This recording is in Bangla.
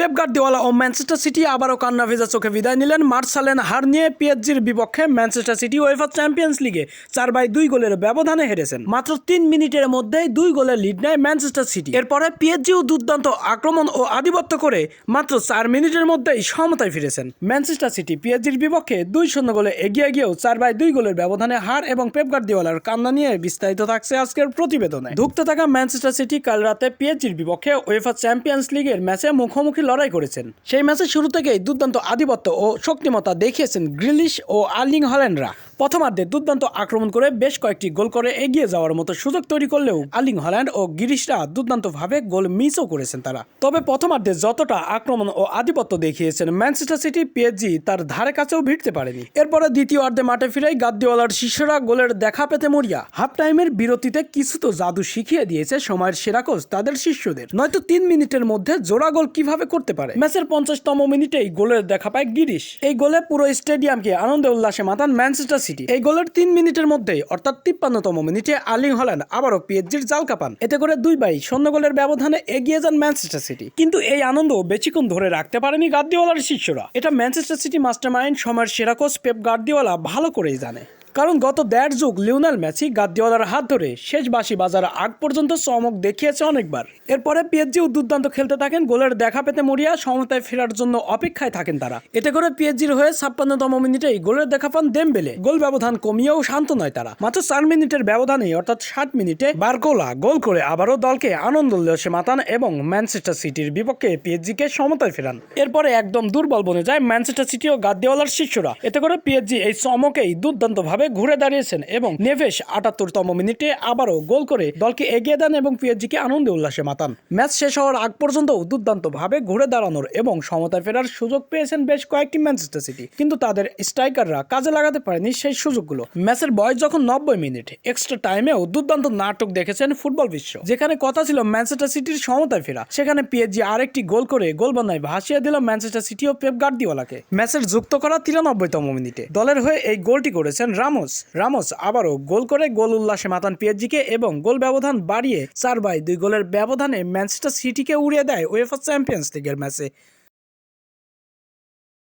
পেপ গার্দিওয়ালা ও ম্যানচেস্টার সিটি আবারও কান্না ভেজা চোখে বিদায় নিলেন মার্সালেন হার নিয়ে পিএসজির বিপক্ষে ম্যানচেস্টার সিটি ওয়েফা চ্যাম্পিয়ন্স লিগে চার বাই দুই গোলের ব্যবধানে হেরেছেন। মাত্র তিন মিনিটের মধ্যেই দুই গোলের লিড নেয় ম্যানচেস্টার সিটি। এরপরে পিএসজিও দুর্দান্ত আক্রমণ ও আধিপত্য করে মাত্র চার মিনিটের মধ্যেই সমতায় ফিরেছেন। ম্যানচেস্টার সিটি পিএসজির বিপক্ষে দুই শূন্য গোলে এগিয়ে গিয়েও চার বাই দুই গোলের ব্যবধানে হার এবং পেপ গার্দিওয়ালার কান্না নিয়ে বিস্তারিত থাকছে আজকের প্রতিবেদনে। ধুকতে থাকা ম্যানচেস্টার সিটি কাল রাতে পিএসজির বিপক্ষে ওয়েফা চ্যাম্পিয়ন্স লিগের ম্যাচে মুখোমুখি লড়াই করেছেন। সেই ম্যাচের শুরু থেকেই দুর্দান্ত আধিপত্য ও শক্তিমতা দেখিয়েছেন গ্রিলিশ ও আর্লিং হল্যান্ডরা। প্রথমার্ধে দুর্দান্ত আক্রমণ করে বেশ কয়েকটি গোল করে এগিয়ে যাওয়ার মতো সুযোগ তৈরি করলেও আলিং হল্যান্ড ও গিরিশরা দুর্দান্তভাবে গোল মিসও করেছেন তারা। তবে প্রথমার্ধে যতটা আক্রমণ ও আধিপত্য দেখিয়েছেন ম্যানচেস্টার সিটি, পিএসজি তার ধারে কাছেও ভিড়তে পারেনি। এরপরে দ্বিতীয় অর্ধে মাঠে ফিরেই গাদ্দিওয়ালার শিষ্যরা গোলের দেখা পেতে মরিয়া। হাফ টাইমের বিরতিতে কিছু তো জাদু শিখিয়ে দিয়েছে সময়ের সেরা কোচ তাদের শিষ্যদের। নয়তো তিন মিনিটের মধ্যে জোড়া গোল কীভাবে করতে পারে? ম্যাচের পঞ্চাশতম মিনিটেই গোলের দেখা পায় গিরিশ। এই গোলে পুরো স্টেডিয়ামকে আনন্দ উল্লাসে মাতান ম্যানচেস্টার সিটি। এই গোলের তিন মিনিটের মধ্যেই, অর্থাৎ তিপ্পান্নতম মিনিটে আর্লিং হল্যান্ড আবারও পিএসজির জাল কাপান। এতে করে দুই বাই শূন্য গোলের ব্যবধানে এগিয়ে যান ম্যানচেস্টার সিটি। কিন্তু এই আনন্দ বেশিক্ষণ ধরে রাখতে পারেনি গার্দিওয়ালার শিষ্যরা। এটা ম্যানচেস্টার সিটি মাস্টার মাইন্ড সময়ের সেরা কোচ পেপ গার্দিওয়ালা ভালো করেই জানে। কারণ গত দেড় যুগ লিওনাল ম্যাচই গাদ্দিওয়ালার হাত ধরে শেষ বাসি বাজার আগ পর্যন্ত চমক দেখিয়েছে অনেকবার। এরপরে পিএসজিও দুর্দান্ত খেলতে থাকেন, গোলের দেখা পেতে মরিয়া, সমতায় ফেরার জন্য অপেক্ষায় থাকেন তারা। এতে করে পিএসজির হয়ে ছাপ্পান্নতম মিনিটেই গোলের দেখা পান দেমবেলে। গোল ব্যবধান কমিয়েও শান্ত নয় তারা। মাত্র চার মিনিটের ব্যবধানে অর্থাৎ ষাট মিনিটে বারকোলা গোল করে আবারও দলকে আনন্দ উল্লাসে মাতান এবং ম্যানচেস্টার সিটির বিপক্ষে পিএসজিকে সমতায় ফেরান। এরপরে একদম দুর্বল বনে যায় ম্যানচেস্টার সিটি ও গাদ্দিওয়ালার শিষ্যরা। এতে করে পিএসজি এই চমকেই দুর্দান্তভাবে ঘুরে দাঁড়িয়েছেন এবং নেভেশ আটাত্তরতম মিনিটে আবারও গোল করে দলকে এগিয়ে দেন এবং পিএসজিকে আনন্দ উল্লাসে মাতান। ম্যাচ শেষ হওয়ার আগ পর্যন্ত দুর্দান্তভাবে ঘুরে দাঁড়ানোর এবং সমতায় ফেরার সুযোগ পেয়েছেন বেশ কয়েকটি ম্যানচেস্টার সিটি, কিন্তু তাদের স্ট্রাইকাররা কাজে লাগাতে পারেনি সেই সুযোগগুলো। ম্যাচের বয়স যখন নব্বই মিনিট, এক্সট্রা টাইমেও দুর্দান্ত নাটক দেখেছেন ফুটবল বিশ্ব, যেখানে কথা ছিল ম্যানচেস্টার সিটির সমতায় ফেরা। সেখানে পিএসজি আরেকটি গোল করে গোল বান্নায় ভাসিয়ে দিল ম্যানচেস্টার সিটি ও পেপ গার্দিওয়ালাকে ম্যাচের যুক্ত করা তিরানব্বইতম মিনিটে দলের হয়ে এই গোলটি করেছেন রামোস রামোস আবারও গোল করে গোল উল্লাসে মাতান পিএসজিকে এবং গোল ব্যবধান বাড়িয়ে চার বাই দুই গোলের ব্যবধানে ম্যানচেস্টার সিটিকে উড়িয়ে দেয় ওয়েফা চ্যাম্পিয়ন্স লিগের ম্যাচে।